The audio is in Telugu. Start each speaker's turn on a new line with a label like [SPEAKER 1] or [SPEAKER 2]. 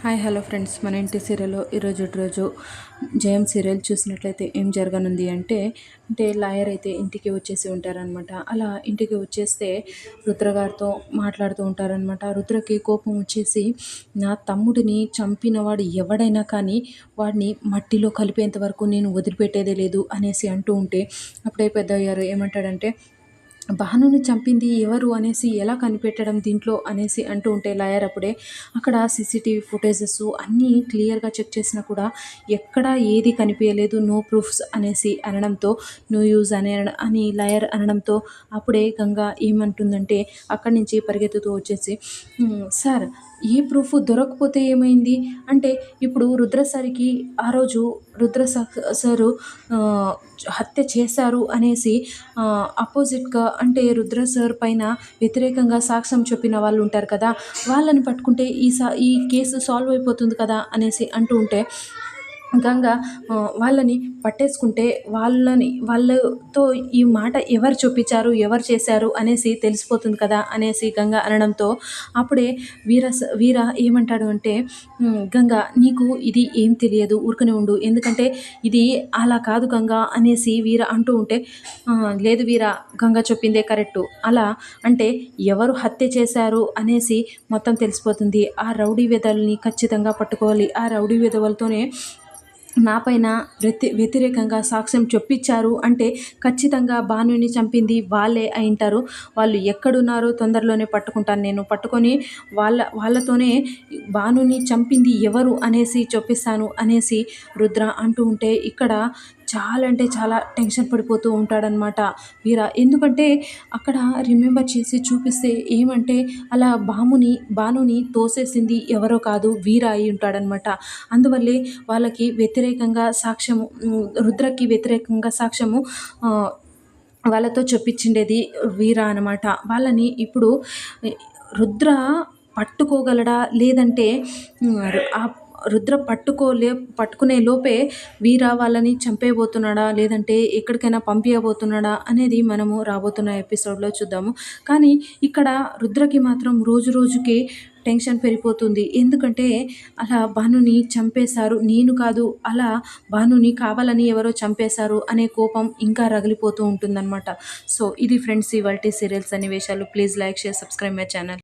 [SPEAKER 1] Hi hello friends. మన ఇంటి సీరియల్లో ఈరోజు రోజు జయం సీరియల్ చూసినట్లయితే ఏం జరగనుంది అంటే అంటే లాయర్ అయితే ఇంటికి వచ్చేసి ఉంటారనమాట అలా ఇంటికి వచ్చేస్తే రుద్ర గారితో మాట్లాడుతూ ఉంటారనమాట రుద్రకి కోపం వచ్చేసి నా తమ్ముడిని చంపినవాడు ఎవడైనా కానీ వాడిని మట్టిలో కలిపేంత వరకు నేను వదిలిపెట్టేదే లేదు అనేసి అంటూ ఉంటే అప్పుడే పెద్ద అయ్యారు ఏమంటాడంటే భానుని చంపింది ఎవరు అనేసి ఎలా కనిపెట్టడం దీంట్లో అనేసి అంటూ ఉంటే లాయర్ అప్పుడే అక్కడ సీసీటీవీ ఫుటేజెస్ అన్నీ క్లియర్గా చెక్ చేసినా కూడా ఎక్కడ ఏది కనిపించలేదు నో ప్రూఫ్స్ అనేసి అనడంతో నో యూజ్ అనే అని లాయర్ అనడంతో అప్పుడే గంగా ఏమంటుందంటే అక్కడి నుంచి పరిగెత్తుతూ వచ్చేసి సార్ ఏ ప్రూఫ్ దొరకకపోతే ఏమైంది? అంటే ఇప్పుడు రుద్రసారికి ఆ రోజు రుద్ర సారు హత్య చేశారు అనేసి అపోజిట్గా అంటే రుద్ర సార్ పైన వ్యతిరేకంగా సాక్ష్యం చెప్పిన వాళ్ళు ఉంటారు కదా వాళ్ళని పట్టుకుంటే ఈ సా ఈ కేసు సాల్వ్ అయిపోతుంది కదా అనేసి అంటూ ఉంటే గంగ వాళ్ళని పట్టేసుకుంటే వాళ్ళని వాళ్ళతో ఈ మాట ఎవరు చూపించారు ఎవరు చేశారు అనేసి తెలిసిపోతుంది కదా అనేసి గంగ అనడంతో అప్పుడే వీర వీర ఏమంటాడు అంటే గంగ నీకు ఇది ఏం తెలియదు ఊరుకునే ఉండు. ఎందుకంటే ఇది అలా కాదు గంగ అనేసి వీర అంటూ ఉంటే లేదు వీర గంగ చెప్పిందే కరెక్టు. అలా అంటే ఎవరు హత్య చేశారు అనేసి మొత్తం తెలిసిపోతుంది. ఆ రౌడీ విధవల్ని ఖచ్చితంగా పట్టుకోవాలి. ఆ రౌడీ విధవలతోనే నా పైన వ్యతి వ్యతిరేకంగా సాక్ష్యం చొప్పించారు అంటే ఖచ్చితంగా భానుని చంపింది వాళ్ళే అయింటారు వాళ్ళు ఎక్కడున్నారో తొందరలోనే పట్టుకుంటాను నేను. పట్టుకొని వాళ్ళ వాళ్ళతోనే భానుని చంపింది ఎవరు అనేసి చొప్పిస్తాను అనేసి రుద్ర అంటూ ఉంటే ఇక్కడ చాలా అంటే చాలా టెన్షన్ పడిపోతూ ఉంటాడనమాట వీర ఎందుకంటే అక్కడ రిమెంబర్ చేసి చూపిస్తే ఏమంటే అలా బాముని బానుని తోసేసింది ఎవరో కాదు వీర అయి ఉంటాడనమాట అందువల్లే వాళ్ళకి వ్యతిరేకంగా సాక్ష్యము రుద్రకి వ్యతిరేకంగా సాక్ష్యము వాళ్ళతో చెప్పించిండేది వీర అనమాట వాళ్ళని ఇప్పుడు రుద్ర పట్టుకోగలడా? లేదంటే ఆ రుద్ర పట్టుకోలే పట్టుకునే లోపే వీర వాళ్ళని చంపేయబోతున్నాడా? లేదంటే ఎక్కడికైనా పంపించబోతున్నాడా అనేది మనము రాబోతున్న ఎపిసోడ్లో చూద్దాము. కానీ ఇక్కడ రుద్రకి మాత్రం రోజు రోజుకి టెన్షన్ పెరిగిపోతుంది. ఎందుకంటే అలా భానుని చంపేశారు నేను కాదు అలా భానుని కావాలని ఎవరో చంపేశారు అనే కోపం ఇంకా రగిలిపోతూ ఉంటుందన్నమాట. సో ఇది ఫ్రెండ్స్ ఇవాళ సీరియల్స్ సన్నివేశాలు. Please like share subscribe my channel.